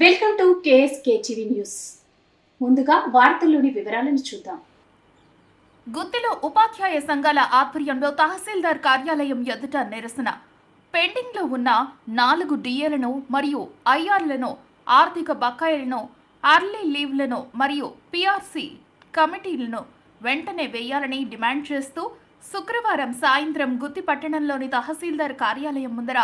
Welcome to KSK TV news. ముందుగా వార్తల్లోని వివరాలను చూద్దాం. గుత్తిలో ఉపాధ్యాయ సంఘాల ఆధ్వర్యంలో తహసీల్దార్ కార్యాలయం ఎదుట నిరసన. పెండింగ్లో ఉన్న నాలుగు డిఏలను మరియు ఐఆర్లను ఆర్థిక బకాయిలను అర్లీ లీవ్లను మరియు పిఆర్సి కమిటీలను వెంటనే వేయాలని డిమాండ్ చేస్తూ శుక్రవారం సాయంత్రం గుత్తి పట్టణంలోని తహసీల్దార్ కార్యాలయం ముందర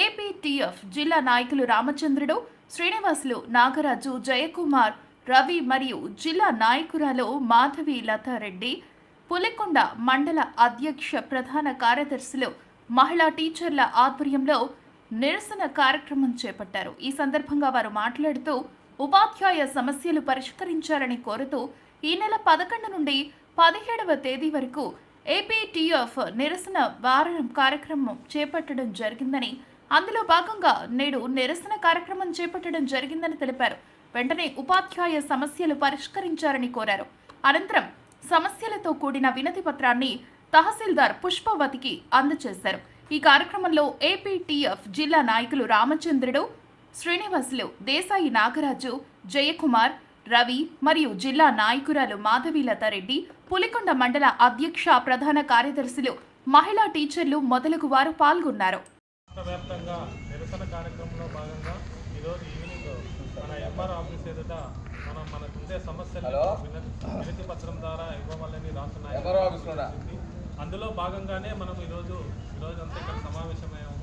ఏపీటీఎఫ్ జిల్లా నాయకులు రామచంద్రుడు శ్రీనివాసులు నాగరాజు జయకుమార్ రవి మరియు జిల్లా నాయకురాలు మాధవి లతారెడ్డి పులికొండ మండల అధ్యక్ష ప్రధాన కార్యదర్శులు మహిళా టీచర్ల ఆధ్వర్యంలో నిరసన కార్యక్రమం చేపట్టారు. ఈ సందర్భంగా వారు మాట్లాడుతూ ఉపాధ్యాయ సమస్యలు పరిష్కరించాలని కోరుతూ ఈ నెల పదకొండు నుండి పదిహేడవ తేదీ వరకు ఏపీటీఎఫ్ నిరసన వారం కార్యక్రమం చేపట్టడం జరిగిందని అందులో భాగంగా నేడు నిరసన కార్యక్రమం చేపట్టడం జరిగిందని తెలిపారు. వెంటనే ఉపాధ్యాయ సమస్యలు పరిష్కరించారని కోరారు. అనంతరం సమస్యలతో కూడిన వినతి పత్రాన్ని తహసీల్దార్ పుష్పవతికి అందజేశారు. ఈ కార్యక్రమంలో ఏపీటీఎఫ్ జిల్లా నాయకులు రామచంద్రుడు శ్రీనివాసులు దేశాయి నాగరాజు జయకుమార్ రవి మరియు జిల్లా నాయకురాలు మాధవీలతారెడ్డి పులికొండ మండల అధ్యక్ష ప్రధాన కార్యదర్శులు మహిళా టీచర్లు మొదలగు వారు పాల్గొన్నారు. వ్యాప్తంగా నిరసన కార్యక్రమంలో భాగంగా ఈరోజు ఈవినింగ్ మన ఎంఆర్ ఆఫీస్ ఎదుట మనం మనకుండే సమస్యలు వినతి పత్రం ద్వారా ఇవ్వవాలని రాష్ట్ర? నాయకులు. అందులో భాగంగానే మనం ఈరోజు ఈరోజు అంతా ఇక్కడ సమావేశమయ్యాము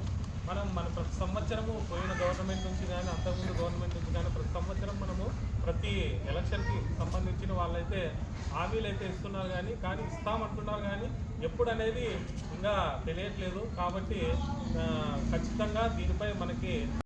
మనం మన ప్రతి సంవత్సరము పోయిన గవర్నమెంట్ నుంచి కానీ అంతకుముందు గవర్నమెంట్ నుంచి కానీ ప్రతి సంవత్సరం మనము ప్రతి ఎలక్షన్కి సంబంధించిన వాళ్ళైతే హామీలు అయితే ఇస్తున్నారు కానీ కానీ ఇస్తామంటున్నారు కానీ ఎప్పుడు అనేది ఇంకా తెలియట్లేదు. కాబట్టి ఖచ్చితంగా దీనిపై మనకి